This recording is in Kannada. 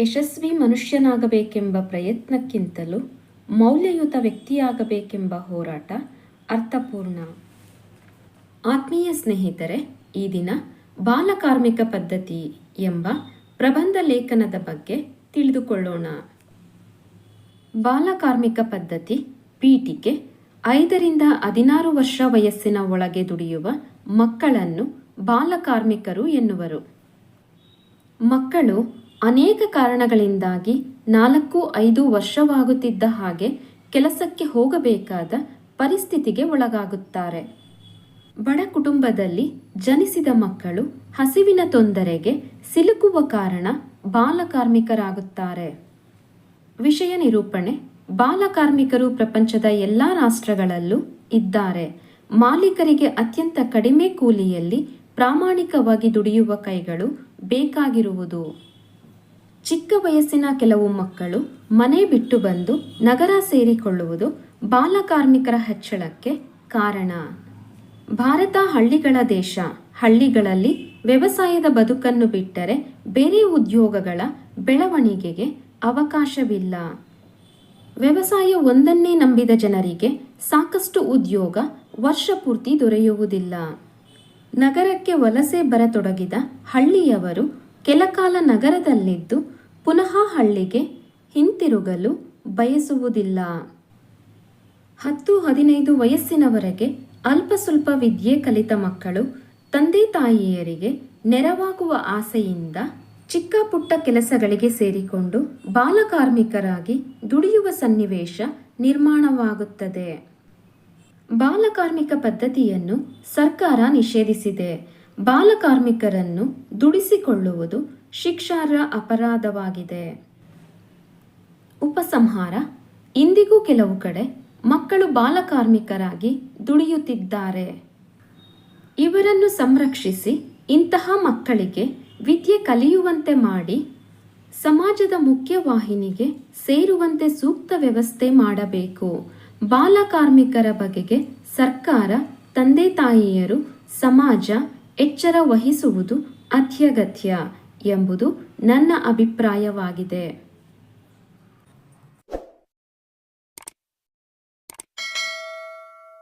ಯಶಸ್ವಿ ಮನುಷ್ಯನಾಗಬೇಕೆಂಬ ಪ್ರಯತ್ನಕ್ಕಿಂತಲೂ ಮೌಲ್ಯಯುತ ವ್ಯಕ್ತಿಯಾಗಬೇಕೆಂಬ ಹೋರಾಟ ಅರ್ಥಪೂರ್ಣ. ಆತ್ಮೀಯ ಸ್ನೇಹಿತರೆ, ಈ ದಿನ ಬಾಲಕಾರ್ಮಿಕ ಪದ್ಧತಿ ಎಂಬ ಪ್ರಬಂಧ ಲೇಖನದ ಬಗ್ಗೆ ತಿಳಿದುಕೊಳ್ಳೋಣ. ಬಾಲಕಾರ್ಮಿಕ ಪದ್ಧತಿ ಪೀಠಿಕೆ ಐದರಿಂದ ಹದಿನಾರು ವರ್ಷ ವಯಸ್ಸಿನ ಒಳಗೆ ದುಡಿಯುವ ಮಕ್ಕಳನ್ನು ಬಾಲಕಾರ್ಮಿಕರು ಎನ್ನುವರು. ಮಕ್ಕಳು ಅನೇಕ ಕಾರಣಗಳಿಂದಾಗಿ ನಾಲ್ಕು ಐದು ವರ್ಷವಾಗುತ್ತಿದ್ದ ಹಾಗೆ ಕೆಲಸಕ್ಕೆ ಹೋಗಬೇಕಾದ ಪರಿಸ್ಥಿತಿಗೆ ಒಳಗಾಗುತ್ತಾರೆ. ಬಡ ಕುಟುಂಬದಲ್ಲಿ ಜನಿಸಿದ ಮಕ್ಕಳು ಹಸಿವಿನ ತೊಂದರೆಗೆ ಸಿಲುಕುವ ಕಾರಣ ಬಾಲಕಾರ್ಮಿಕರಾಗುತ್ತಾರೆ. ವಿಷಯ ನಿರೂಪಣೆ, ಬಾಲಕಾರ್ಮಿಕರು ಪ್ರಪಂಚದ ಎಲ್ಲ ರಾಷ್ಟ್ರಗಳಲ್ಲೂ ಇದ್ದಾರೆ. ಮಾಲೀಕರಿಗೆ ಅತ್ಯಂತ ಕಡಿಮೆ ಕೂಲಿಯಲ್ಲಿ ಪ್ರಾಮಾಣಿಕವಾಗಿ ದುಡಿಯುವ ಕೈಗಳು ಬೇಕಾಗಿರುವುದು. ಚಿಕ್ಕ ವಯಸ್ಸಿನ ಕೆಲವು ಮಕ್ಕಳು ಮನೆ ಬಿಟ್ಟು ಬಂದು ನಗರ ಸೇರಿಕೊಳ್ಳುವುದು ಬಾಲಕಾರ್ಮಿಕರ ಹೆಚ್ಚಳಕ್ಕೆ ಕಾರಣ. ಭಾರತ ಹಳ್ಳಿಗಳ ದೇಶ. ಹಳ್ಳಿಗಳಲ್ಲಿ ವ್ಯವಸಾಯದ ಬದುಕನ್ನು ಬಿಟ್ಟರೆ ಬೇರೆ ಉದ್ಯೋಗಗಳ ಬೆಳವಣಿಗೆಗೆ ಅವಕಾಶವಿಲ್ಲ. ವ್ಯವಸಾಯ ಒಂದನ್ನೇ ನಂಬಿದ ಜನರಿಗೆ ಸಾಕಷ್ಟು ಉದ್ಯೋಗ ವರ್ಷಪೂರ್ತಿ ದೊರೆಯುವುದಿಲ್ಲ. ನಗರಕ್ಕೆ ವಲಸೆ ಬರತೊಡಗಿದ ಹಳ್ಳಿಯವರು ಕೆಲಕಾಲ ನಗರದಲ್ಲಿದ್ದು ಪುನಃ ಹಳ್ಳಿಗೆ ಹಿಂತಿರುಗಲು ಬಯಸುವುದಿಲ್ಲ. ಹತ್ತು ಹದಿನೈದು ವಯಸ್ಸಿನವರೆಗೆ ಅಲ್ಪ ಸ್ವಲ್ಪ ವಿದ್ಯೆ ಕಲಿತ ಮಕ್ಕಳು ತಂದೆ ತಾಯಿಯರಿಗೆ ನೆರವಾಗುವ ಆಸೆಯಿಂದ ಚಿಕ್ಕ ಪುಟ್ಟ ಕೆಲಸಗಳಿಗೆ ಸೇರಿಕೊಂಡು ಬಾಲಕಾರ್ಮಿಕರಾಗಿ ದುಡಿಯುವ ಸನ್ನಿವೇಶ ನಿರ್ಮಾಣವಾಗುತ್ತದೆ. ಬಾಲಕಾರ್ಮಿಕ ಪದ್ಧತಿಯನ್ನು ಸರ್ಕಾರ ನಿಷೇಧಿಸಿದೆ. ಬಾಲಕಾರ್ಮಿಕರನ್ನು ದುಡಿಸಿಕೊಳ್ಳುವುದು ಶಿಕ್ಷಾರ್ಹ ಅಪರಾಧವಾಗಿದೆ. ಉಪಸಂಹಾರ, ಇಂದಿಗೂ ಕೆಲವು ಕಡೆ ಮಕ್ಕಳು ಬಾಲಕಾರ್ಮಿಕರಾಗಿ ದುಡಿಯುತ್ತಿದ್ದಾರೆ. ಇವರನ್ನು ಸಂರಕ್ಷಿಸಿ ಇಂತಹ ಮಕ್ಕಳಿಗೆ ವಿದ್ಯೆ ಕಲಿಯುವಂತೆ ಮಾಡಿ ಸಮಾಜದ ಮುಖ್ಯವಾಹಿನಿಗೆ ಸೇರುವಂತೆ ಸೂಕ್ತ ವ್ಯವಸ್ಥೆ ಮಾಡಬೇಕು. ಬಾಲಕಾರ್ಮಿಕರ ಬಗೆಗೆ ಸರ್ಕಾರ, ತಂದೆ ತಾಯಿಯರು, ಸಮಾಜ ಎಚ್ಚರ ವಹಿಸುವುದು ಅತ್ಯಗತ್ಯ ಎಂಬುದು ನನ್ನ ಅಭಿಪ್ರಾಯವಾಗಿದೆ.